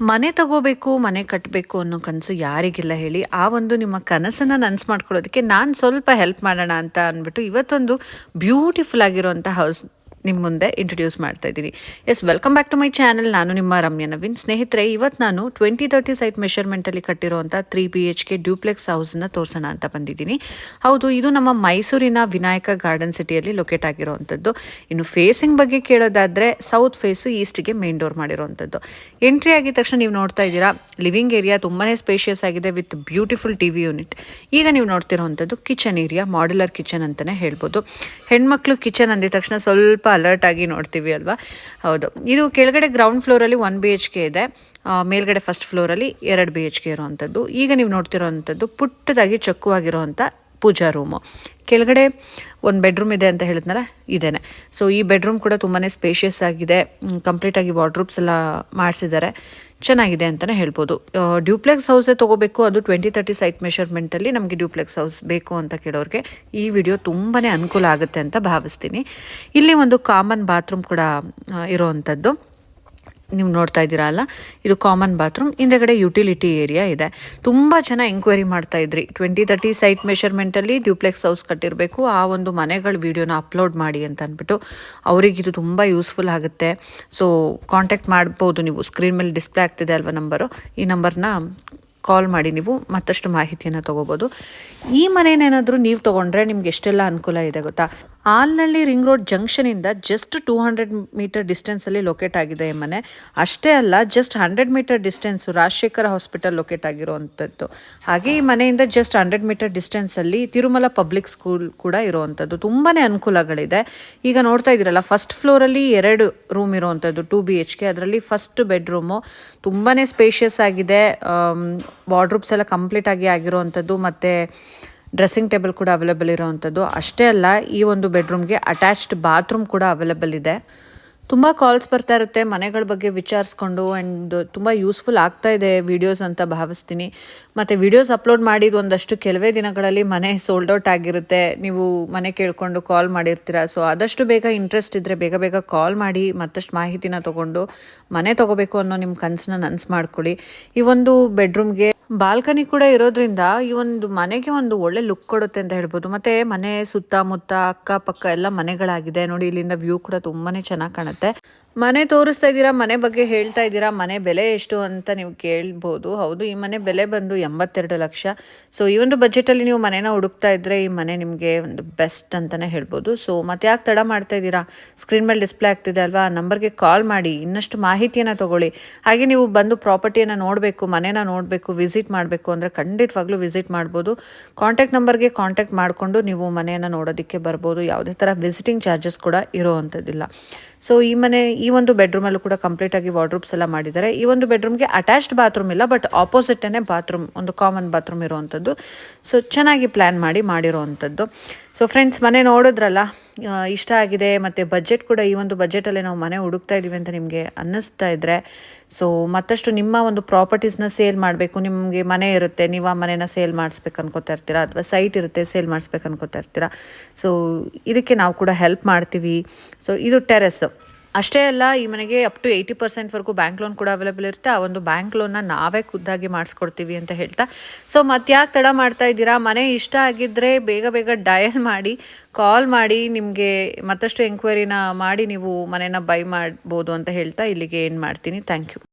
ಮನೆ ತಗೋಬೇಕು, ಮನೆ ಕಟ್ಟಬೇಕು ಅನ್ನೋ ಕನಸು ಯಾರಿಗಿಲ್ಲ ಹೇಳಿ, ಆ ಒಂದು ನಿಮ್ಮ ಕನಸನ್ನು ನನಸು ಮಾಡ್ಕೊಳ್ಳೋದಕ್ಕೆ ನಾನು ಸ್ವಲ್ಪ ಹೆಲ್ಪ್ ಮಾಡೋಣ ಅಂತ ಅಂದ್ಬಿಟ್ಟು ಇವತ್ತೊಂದು ಬ್ಯೂಟಿಫುಲ್ ಆಗಿರುವಂಥ ಹೌಸ್ ನಿಮ್ಮ ಮುಂದೆ ಇಂಟ್ರೊಡ್ಯೂಸ್ ಮಾಡ್ತಾ ಇದ್ದೀನಿ. Yes welcome back to my channel ನಾನು ನಿಮ್ಮ ರಮ್ಯ ನವೀನ್. ಸ್ನೇಹಿತರೆ ಇವತ್ತು ನಾನು ಟ್ವೆಂಟಿ ತರ್ಟಿ ಸೈಟ್ ಮೆಷರ್ಮೆಂಟಲ್ಲಿ ಕಟ್ಟಿರುವಂಥ three B H K duplex ಹೌಸನ್ನ ತೋರಿಸೋಣ ಅಂತ ಬಂದಿದ್ದೀನಿ. ಹೌದು, ಇದು ನಮ್ಮ ಮೈಸೂರಿನ ವಿನಾಯಕ ಗಾರ್ಡನ್ ಸಿಟಿಯಲ್ಲಿ ಲೊಕೇಟ್ ಆಗಿರುವಂಥದ್ದು. ಇನ್ನು ಫೇಸಿಂಗ್ ಬಗ್ಗೆ ಕೇಳೋದಾದರೆ ಸೌತ್ ಫೇಸು ಈಸ್ಟ್ಗೆ ಮೇನ್ ಡೋರ್ ಮಾಡಿರುವಂಥದ್ದು. ಎಂಟ್ರಿ ಆಗಿದ ತಕ್ಷಣ ನೀವು ನೋಡ್ತಾ ಇದ್ದೀರಾ ಲಿವಿಂಗ್ ಏರಿಯಾ ತುಂಬಾ ಸ್ಪೇಷಿಯಸ್ ಆಗಿದೆ with beautiful T V unit ಈಗ ನೀವು ನೋಡ್ತಿರೋವಂಥದ್ದು ಕಿಚನ್ ಏರಿಯಾ ಮಾಡ್ಯುಲರ್ ಕಿಚನ್ ಅಂತಲೇ ಹೇಳ್ಬೋದು. ಹೆಣ್ಮಕ್ಳು ಕಿಚನ್ ಅಂದಿದ ತಕ್ಷಣ ಸ್ವಲ್ಪ ಅಲರ್ಟ್ ಆಗಿ ನೋಡ್ತೀವಿ ಅಲ್ವಾ? ಹೌದು. ಇದು ಕೆಳಗಡೆ ಗ್ರೌಂಡ್ ಫ್ಲೋರಲ್ಲಿ ಒನ್ ಬಿ ಎಚ್ ಕೆ ಇದೆ. ಮೇಲ್ಗಡೆ ಫಸ್ಟ್ ಫ್ಲೋರಲ್ಲಿ ಎರಡು ಬಿ ಎಚ್ ಕೆ ಇರೋವಂಥದ್ದು ಈಗ ನೀವು ನೋಡ್ತಿರೋವಂಥದ್ದು ಪುಟ್ಟದಾಗಿ ಚಕ್ಕುವಾಗಿರೋವಂಥ ಪೂಜಾ ರೂಮು ಕೆಳಗಡೆ ಒಂದು ಬೆಡ್ರೂಮ್ ಇದೆ ಅಂತ ಹೇಳಿದ್ನಲ್ಲ, ಇದೇನೆ. ಸೊ ಈ ಬೆಡ್ರೂಮ್ ಕೂಡ ತುಂಬಾ ಸ್ಪೇಷಿಯಸ್ ಆಗಿದೆ. ಕಂಪ್ಲೀಟಾಗಿ ವಾರ್ಡ್ರೂಬ್ಸ್ ಎಲ್ಲ ಮಾಡಿಸಿದ್ದಾರೆ. ಚೆನ್ನಾಗಿದೆ ಅಂತಲೇ ಹೇಳ್ಬೋದು. ಡ್ಯೂಪ್ಲೆಕ್ಸ್ ಹೌಸೇ ತೊಗೋಬೇಕು, ಅದು ಟ್ವೆಂಟಿ ತರ್ಟಿ ಸೈಟ್ ಮೆಷರ್ಮೆಂಟಲ್ಲಿ ನಮಗೆ ಡ್ಯೂಪ್ಲೆಕ್ಸ್ ಹೌಸ್ ಬೇಕು ಅಂತ ಕೇಳೋರಿಗೆ ಈ ವಿಡಿಯೋ ತುಂಬಾ ಅನುಕೂಲ ಆಗುತ್ತೆ ಅಂತ ಭಾವಿಸ್ತೀನಿ. ಇಲ್ಲಿ ಒಂದು ಕಾಮನ್ ಬಾತ್ರೂಮ್ ಕೂಡ ಇರೋವಂಥದ್ದು ನೀವು ನೋಡ್ತಾ ಇದ್ದೀರಾ ಅಲ್ಲ? ಇದು ಕಾಮನ್ ಬಾತ್ರೂಮ್ ಹಿಂದೆಗಡೆ ಯುಟಿಲಿಟಿ ಏರಿಯಾ ಇದೆ. ತುಂಬ ಜನ ಎಂಕ್ವೈರಿ ಮಾಡ್ತಾ ಇದ್ರಿ. ಟ್ವೆಂಟಿ ತರ್ಟಿ ಸೈಟ್ ಮೆಷರ್ಮೆಂಟಲ್ಲಿ ಡ್ಯೂಪ್ಲೆಕ್ಸ್ ಹೌಸ್ ಕಟ್ಟಿರಬೇಕು. ಆ ಒಂದು ಮನೆಗಳ ವೀಡಿಯೋನ ಅಪ್ಲೋಡ್ ಮಾಡಿ ಅಂತ ಅಂದ್ಬಿಟ್ಟು ಅವರಿಗೆ ಇದು ತುಂಬ ಯೂಸ್ಫುಲ್ ಆಗುತ್ತೆ. ಸೊ ಕಾಂಟ್ಯಾಕ್ಟ್ ಮಾಡ್ಬೋದು ನೀವು. ಸ್ಕ್ರೀನ್ ಮೇಲೆ ಡಿಸ್ಪ್ಲೇ ಆಗ್ತಿದೆ ಅಲ್ವಾ ನಂಬರು ಈ ನಂಬರ್ನ ಕಾಲ್ ಮಾಡಿ ನೀವು ಮತ್ತಷ್ಟು ಮಾಹಿತಿಯನ್ನು ತೊಗೋಬೋದು. ಈ ಮನೇನೇನಾದರೂ ನೀವು ತೊಗೊಂಡ್ರೆ ನಿಮ್ಗೆ ಎಷ್ಟೆಲ್ಲ ಅನುಕೂಲ ಇದೆ ಗೊತ್ತಾ? ಆಲ್ನಳ್ಳಿ ರಿಂಗ್ ರೋಡ್ ಜಂಕ್ಷನಿಂದ ಜಸ್ಟ್ ಟೂ ಹಂಡ್ರೆಡ್ ಮೀಟರ್ ಡಿಸ್ಟೆನ್ಸಲ್ಲಿ ಲೊಕೇಟ್ ಆಗಿದೆ ಈ ಮನೆ. ಅಷ್ಟೇ ಅಲ್ಲ just hundred metre distance Rajashekara hospital locate ಆಗಿರುವಂಥದ್ದು ಹಾಗೆ ಈ ಮನೆಯಿಂದ ಜಸ್ಟ್ ಹಂಡ್ರೆಡ್ ಮೀಟರ್ ಡಿಸ್ಟೆನ್ಸಲ್ಲಿ ತಿರುಮಲ ಪಬ್ಲಿಕ್ ಸ್ಕೂಲ್ ಕೂಡ ಇರುವಂಥದ್ದು ತುಂಬಾ ಅನುಕೂಲಗಳಿದೆ. ಈಗ ನೋಡ್ತಾ ಇದ್ದೀರಲ್ಲ ಫಸ್ಟ್ ಫ್ಲೋರಲ್ಲಿ ಎರಡು ರೂಮ್ ಇರುವಂಥದ್ದು ಟು ಬಿ ಎಚ್ ಕೆ ಅದರಲ್ಲಿ ಫಸ್ಟ್ ಬೆಡ್ರೂಮು ತುಂಬಾ ಸ್ಪೇಷಿಯಸ್ ಆಗಿದೆ. ವಾರ್ಡ್ರೂಬ್ಸ್ ಎಲ್ಲ ಕಂಪ್ಲೀಟ್ ಆಗಿ ಆಗಿರುವಂಥದ್ದು ಮತ್ತು ಡ್ರೆಸ್ಸಿಂಗ್ ಟೇಬಲ್ ಕೂಡ ಅವೈಲೇಬಲ್ ಇರೋವಂಥದ್ದು. ಅಷ್ಟೇ ಅಲ್ಲ, ಈ ಒಂದು ಬೆಡ್ರೂಮ್ಗೆ ಅಟ್ಯಾಚ್ಡ್ ಬಾತ್ರೂಮ್ ಕೂಡ ಅವೈಲೇಬಲ್ ಇದೆ. ತುಂಬ ಕಾಲ್ಸ್ ಬರ್ತಾ ಇರುತ್ತೆ, ಮನೆಗಳ ಬಗ್ಗೆ ವಿಚಾರಿಸ್ಕೊಂಡು ಆ್ಯಂಡ್ ತುಂಬ ಯೂಸ್ಫುಲ್ ಆಗ್ತಾ ಇದೆ ವಿಡಿಯೋಸ್ ಅಂತ ಭಾವಿಸ್ತೀನಿ. ಮತ್ತು ವಿಡಿಯೋಸ್ ಅಪ್ಲೋಡ್ ಮಾಡಿದ ಒಂದಷ್ಟು ಕೆಲವೇ ದಿನಗಳಲ್ಲಿ ಮನೆ ಸೋಲ್ಡ್ ಔಟ್ ಆಗಿರುತ್ತೆ. ನೀವು ಮನೆ ಕೇಳಿಕೊಂಡು ಕಾಲ್ ಮಾಡಿರ್ತೀರ. ಸೊ, ಆದಷ್ಟು ಬೇಗ ಇಂಟ್ರೆಸ್ಟ್ ಇದ್ದರೆ ಬೇಗ ಬೇಗ ಕಾಲ್ ಮಾಡಿ, ಮತ್ತಷ್ಟು ಮಾಹಿತಿನ ತೊಗೊಂಡು ಮನೆ ತೊಗೋಬೇಕು ಅನ್ನೋ ನಿಮ್ಮ ಕನಸನ್ನ ನನ್ಸು ಮಾಡ್ಕೊಳ್ಳಿ. ಈ ಒಂದು ಬೆಡ್ರೂಮ್ಗೆ ಬಾಲ್ಕನಿ ಕೂಡ ಇರೋದ್ರಿಂದ ಈ ಒಂದು ಮನೆಗೆ ಒಂದು ಒಳ್ಳೆ ಲುಕ್ ಕೊಡುತ್ತೆ ಅಂತ ಹೇಳ್ಬೋದು. ಮತ್ತೆ ಮನೆ ಸುತ್ತಮುತ್ತ ಅಕ್ಕಪಕ್ಕ ಎಲ್ಲ ಮನೆಗಳಾಗಿದೆ. ನೋಡಿ, ಇಲ್ಲಿಂದ ವ್ಯೂ ಕೂಡ ತುಂಬಾನೇ ಚೆನ್ನಾಗಿ ಕಾಣುತ್ತೆ. ಮನೆ ತೋರಿಸ್ತಾ ಇದ್ದೀರಾ? ಮನೆ ಬಗ್ಗೆ ಹೇಳ್ತಾ ಇದ್ದೀರಾ? ಮನೆ ಬೆಲೆ ಎಷ್ಟು ಅಂತ ನೀವು ಕೇಳ್ಬೋದು. ಹೌದು, ಈ ಮನೆ ಬೆಲೆ ಬಂದು ಎಂಬತ್ತೆರಡು ಲಕ್ಷ. ಸೊ ಈ ಒಂದು ಬಜೆಟಲ್ಲಿ ನೀವು ಮನೇನ ಹುಡುಕ್ತಾ ಇದ್ರೆ ಈ ಮನೆ ನಿಮಗೆ ಒಂದು ಬೆಸ್ಟ್ ಅಂತಲೇ ಹೇಳ್ಬೋದು. ಸೊ ಮತ್ತೆ ಯಾಕೆ ತಡ ಮಾಡ್ತಾ ಇದ್ದೀರಾ? ಸ್ಕ್ರೀನ್ ಮೇಲೆ ಡಿಸ್ಪ್ಲೇ ಆಗ್ತಿದೆ ಅಲ್ವಾ? ನಂಬರ್ಗೆ ಕಾಲ್ ಮಾಡಿ, ಇನ್ನಷ್ಟು ಮಾಹಿತಿಯನ್ನು ತೊಗೊಳ್ಳಿ. ಹಾಗೆ ನೀವು ಬಂದು ಪ್ರಾಪರ್ಟಿಯನ್ನು ನೋಡಬೇಕು, ಮನೇನ ನೋಡಬೇಕು ವಿಸಿಟ್ ಮಾಡಬೇಕು ಅಂದರೆ ಖಂಡಿತವಾಗ್ಲೂ ವಿಸಿಟ್ ಮಾಡ್ಬೋದು. ಕಾಂಟ್ಯಾಕ್ಟ್ ನಂಬರ್ಗೆ ಕಾಂಟ್ಯಾಕ್ಟ್ ಮಾಡಿಕೊಂಡು ನೀವು ಮನೆಯನ್ನು ನೋಡೋದಕ್ಕೆ ಬರ್ಬೋದು. ಯಾವುದೇ ಥರ ವಿಸಿಟಿಂಗ್ ಚಾರ್ಜಸ್ ಕೂಡ ಇರೋವಂಥದ್ದಿಲ್ಲ. ಸೊ ಈ ಮನೆ, ಈ ಒಂದು ಬೆಡ್ರೂಮಲ್ಲೂ ಕೂಡ ಕಂಪ್ಲೀಟಾಗಿ ವಾರ್ಡ್ರೂಬ್ಸ್ ಎಲ್ಲ ಮಾಡಿದ್ದಾರೆ. ಈ ಒಂದು ಬೆಡ್ರೂಮ್ಗೆ ಅಟ್ಯಾಚ್ಡ್ ಬಾತ್ರೂಮ್ ಇಲ್ಲ ಬಟ್ ಆಪೋಸಿಟೇ ಬಾತ್ರೂಮ್ ಒಂದು ಕಾಮನ್ ಬಾತ್ರೂಮ್ ಇರುವಂಥದ್ದು. ಸೊ ಚೆನ್ನಾಗಿ ಪ್ಲ್ಯಾನ್ ಮಾಡಿ ಮಾಡಿರೋವಂಥದ್ದು. ಸೊ ಫ್ರೆಂಡ್ಸ್ ಮನೆ ನೋಡಿದ್ರಲ್ಲ ಇಷ್ಟ ಆಗಿದೆ. ಮತ್ತು ಬಜೆಟ್ ಕೂಡ ಈ ಒಂದು ಬಜೆಟಲ್ಲೇ ನಾವು ಮನೆ ಹುಡುಕ್ತಾ ಇದ್ದೀವಿ ಅಂತ ನಿಮಗೆ ಅನ್ನಿಸ್ತಾ ಇದ್ದರೆ ಸೊ ಮತ್ತಷ್ಟು ನಿಮ್ಮ ಒಂದು ಪ್ರಾಪರ್ಟೀಸ್ನ ಸೇಲ್ ಮಾಡಬೇಕು. ನಿಮಗೆ ಮನೆ ಇರುತ್ತೆ, ನೀವು ಆ ಮನೇನ ಸೇಲ್ ಮಾಡಿಸ್ಬೇಕು ಅನ್ಕೋತಾ ಇರ್ತೀರಾ? ಅಥವಾ ಸೈಟ್ ಇರುತ್ತೆ ಸೇಲ್ ಮಾಡಿಸ್ಬೇಕು ಅನ್ಕೋತಾ ಇರ್ತೀರಾ? ಸೊ ಇದಕ್ಕೆ ನಾವು ಕೂಡ ಹೆಲ್ಪ್ ಮಾಡ್ತೀವಿ. ಸೊ ಇದು ಟೆರೆಸ್ ಅಷ್ಟೇ ಅಲ್ಲ, ಈ ಮನೆಗೆ ಅಪ್ ಟು ಏಯ್ಟಿ ಪರ್ಸೆಂಟ್ವರೆಗೂ ಬ್ಯಾಂಕ್ ಲೋನ್ ಕೂಡ ಅವೈಲೇಬಲ್ ಇರುತ್ತೆ. ಆ ಒಂದು ಬ್ಯಾಂಕ್ ಲೋನ್ನ ನಾವೇ ಖುದ್ದಾಗಿ ಮಾಡಿಸ್ಕೊಡ್ತೀವಿ ಅಂತ ಹೇಳ್ತಾ. ಸೊ ಮತ್ತೆ ಯಾಕೆ ತಡ ಮಾಡ್ತಾ ಇದ್ದೀರಾ? ಮನೆ ಇಷ್ಟ ಆಗಿದ್ದರೆ ಬೇಗ ಬೇಗ ಡಯಲ್ ಮಾಡಿ ಕಾಲ್ ಮಾಡಿ, ನಿಮಗೆ ಮತ್ತಷ್ಟು ಎಂಕ್ವೈರಿನ ಮಾಡಿ ನೀವು ಮನೇನ ಬೈ ಮಾಡ್ಬೋದು ಅಂತ ಹೇಳ್ತಾ ಇಲ್ಲಿಗೆ ಏನು ಮಾಡ್ತೀನಿ. Thank you